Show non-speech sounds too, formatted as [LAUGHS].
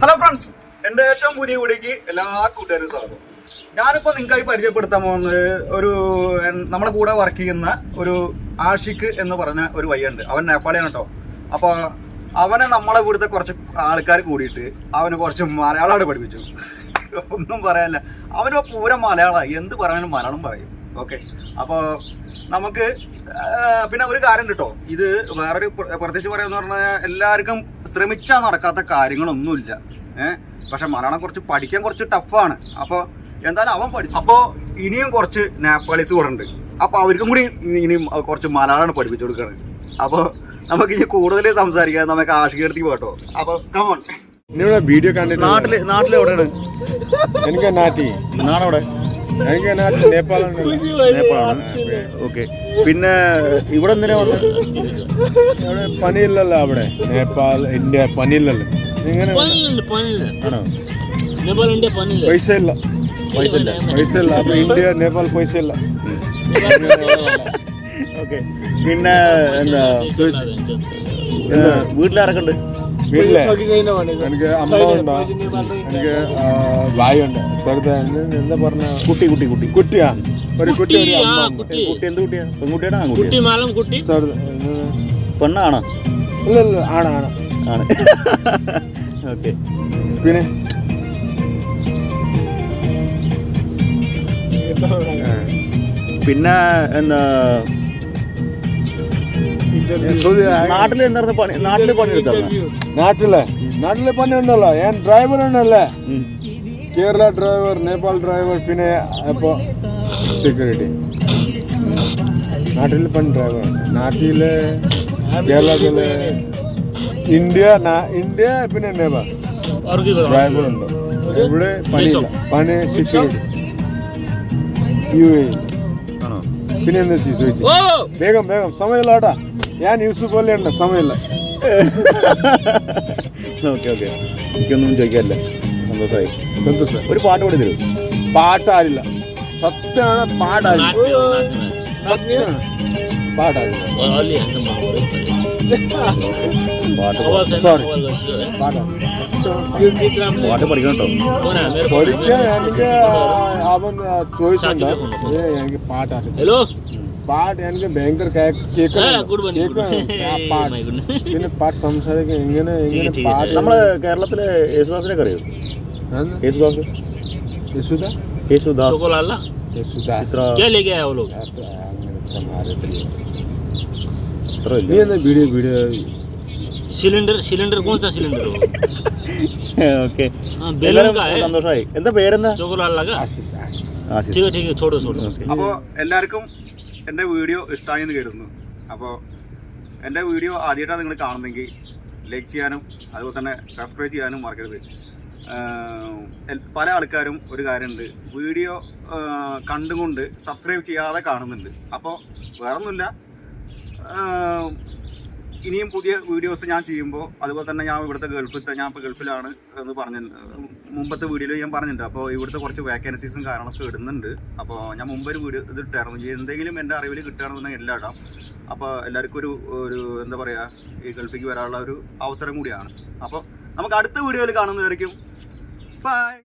Hello friends എന്റെ ഏറ്റവും പുതിയ വീഡിയോക്ക് എല്ലാ കൂട്ടുകാരും സ്വാഗതം. ഞാനിപ്പോൾ നിങ്ങൾക്കായി പരിചയപ്പെടുത്താൻ പോകുന്നത് ഒരു നമ്മളെ കൂടെ വർക്ക് ചെയ്യുന്ന ഒരു ആഷിഖ് എന്ന് പറഞ്ഞ ഒരു വയ്യുണ്ട്. അവൻ നേപ്പാളിയാണ് കേട്ടോ. അപ്പോൾ അവനെ നമ്മളെ ഇവിടുത്തെ കുറച്ച് ആൾക്കാർ കൂടിയിട്ട് അവന് കുറച്ച് മലയാളമാണ് പഠിപ്പിച്ചു. ഒന്നും പറയാനില്ല. അവന് പൂര മലയാളമാണ് എന്ത് പറയാനും മലയാളം പറയും. ഓക്കെ അപ്പോൾ നമുക്ക് പിന്നെ ഒരു കാര്യം കേട്ടോ. ഇത് വേറൊരു പ്ര- പ്രത്യേകിച്ച് പറയാന്ന് പറഞ്ഞാൽ എല്ലാവർക്കും ശ്രമിച്ചാൽ നടക്കാത്ത കാര്യങ്ങളൊന്നുമില്ല. ഏഹ് പക്ഷെ മലയാളം കുറച്ച് പഠിക്കാൻ കുറച്ച് ടഫാണ് അപ്പോൾ എന്തായാലും അവൻ പഠിച്ചു. അപ്പോൾ ഇനിയും കുറച്ച് നേപ്പാളീസ് കൂടെ ഉണ്ട്. അപ്പോൾ അവർക്കും കൂടി ഇനിയും കുറച്ച് മലയാളമാണ് പഠിപ്പിച്ചു കൊടുക്കുകയാണ് അപ്പോൾ നമുക്ക് ഇനി കൂടുതൽ സംസാരിക്കാം. നമുക്ക് ആഷികടുത്തി പോട്ടോ അപ്പോൾ കമോൺ വീഡിയോ കണ്ടിട്ട് നാട്ടിൽ നാട്ടിൽ എവിടെയാണ് എനിക്ക് നാട്ടി നാടവിടെ? നേപ്പാളാണ് ഓക്കെ. പിന്നെ ഇവിടെ എന്തിനാ വന്നത്? അവിടെ പണിയില്ലല്ലോ അവിടെ. നേപ്പാൾ ഇന്ത്യ പനിയില്ലല്ലോ. ഇങ്ങനെ ആണോ? പൈസ ഇല്ല പൈസ ഇല്ല പൈസ ഇല്ല അപ്പൊ ഇന്ത്യ നേപ്പാൾ പൈസ ഇല്ല ഓക്കെ. പിന്നെ എന്താ വീട്ടിലാരൊക്കെ ഉണ്ട്? വീട്ടിലെ എനിക്ക് അമ്മ ഉണ്ടോ. എനിക്ക് എന്താ പറഞ്ഞ? കുട്ടി കുട്ടി കുട്ടി. കുട്ടിയാ? ഒരു കുട്ടി ഒരു അമ്മ. ഉണ്ട്. കുട്ടി എന്ത് കുട്ടിയാ? പെൺകുട്ടിയാണോ കുട്ടി ആൺകുട്ടിയാ മാലം കുട്ടി. ചെറുത് പെണ്ണാണോ? ഇല്ല ഇല്ല ആണ് ആണ്. ആണ്. ഓക്കെ. പിന്നെ? പിന്നെ എന്താ നാട്ടിൽ എന്തായിരുന്നു പണി? നാട്ടിൽ പണി നാട്ടിൽ നാട്ടിലെ. നാട്ടിലെ പണി ഉണ്ടല്ലോ ഞാൻ ഡ്രൈവർ ഉണ്ടല്ലേ കേരള ഡ്രൈവർ നേപ്പാൾ ഡ്രൈവർ പിന്നെ ഇപ്പോൾ സെക്യൂരിറ്റി നാട്ടിൽ പണി ഡ്രൈവർ നാട്ടിലെ കേരളത്തിലെ ഇന്ത്യ ഇന്ത്യ പിന്നെ നേപ്പാൾ. ഡ്രൈവർ ഉണ്ട്. ഇവിടെ പണി പണി സെക്യൂരിറ്റി യു എ പിന്നെ എന്താ ചോദിച്ചു. വേഗം വേഗം. സമയമില്ല കേട്ടാ ഞാൻ യൂസ് പോലെ ഉണ്ട് സമയമില്ല. Okay okay. എനിക്കൊന്നും ചോദിക്കാറില്ല സന്തോഷമായി സന്തോഷം. ഒരു പാട്ട് പാടി തരും. പാട്ടാരില്ല. സത്യമാണ് പാടാറില്ല സത്യമാണ് പാടാറില്ല പാട്ട് സോറി പാട്ട് പഠിക്കണം കേട്ടോ. പഠിക്കാൻ എനിക്ക് അവൻ ചോയ്സ് ഉണ്ട്. എനിക്ക് ഹലോ? പാട്ട് എനിക്ക് ഭയങ്കര [LAUGHS] പിന്നെ പാട്ട് സംസാരിക്കും എങ്ങനെ എങ്ങനെ [LAUGHS] പാട്ട് നമ്മൾ കേരളത്തിലെ യേശുദാസിനെ അറിയോ? യേശുദാസ്. യേശുദാ യേശുദാസ്. സിലിണ്ടർ സിലിണ്ടർ കോൺ സാ സിലിണ്ടർ ഓക്കെ. സന്തോഷമായി. എന്താ പേരെന്താ? ചോക്കോലാൽ ആശിസ് ആശിസ് ठीक है ठीक है छोड़ो छोड़ो അപ്പോൾ എല്ലാവർക്കും എന്റെ വീഡിയോ ഇഷ്ടമായി എന്ന് കരുതുന്നു. അപ്പോൾ എന്റെ വീഡിയോ ആദ്യമായിട്ടാണ് നിങ്ങൾ കാണുന്നെങ്കിൽ ലൈക്ക് ചെയ്യാനും അതുപോലെ തന്നെ സബ്സ്ക്രൈബ് ചെയ്യാനും മറക്കരുത്. പല ആൾക്കാരും ഒരു കാര്യമുണ്ട്. വീഡിയോ കണ്ടുകൊണ്ട് സബ്സ്ക്രൈബ് ചെയ്യാതെ കാണുന്നുണ്ട്. അപ്പോൾ വേറൊന്നുമില്ല. ഇനിയും പുതിയ വീഡിയോസ് ഞാൻ ചെയ്യുമ്പോൾ അതുപോലെ തന്നെ ഞാൻ ഇവിടുത്തെ ഗൾഫിലത്തെ ഞാൻ ഇപ്പോൾ ഗൾഫിലാണ് എന്ന് പറഞ്ഞു മുമ്പത്തെ വീഡിയോയിൽ ഞാൻ പറഞ്ഞിട്ടുണ്ട്. അപ്പോൾ ഇവിടുത്തെ കുറച്ച് വേക്കൻസീസും കാര്യങ്ങളൊക്കെ ഇടുന്നുണ്ട്. അപ്പോൾ ഞാൻ മുമ്പ് ഒരു വീഡിയോ ഇത് ഇട്ടായിരുന്നു. എന്തെങ്കിലും എന്റെ അറിവിൽ കിട്ടുകയാണെന്നുണ്ടെങ്കിൽ എല്ലാം ഇടാം അപ്പോൾ എല്ലാവർക്കും ഒരു ഒരു എന്താ പറയുക ഈ ഗൾഫിലേക്ക് വരാനുള്ള ഒരു അവസരം കൂടിയാണ്. അപ്പോൾ നമുക്ക് അടുത്ത വീഡിയോയിൽ കാണുന്നതായിരിക്കും. ബൈ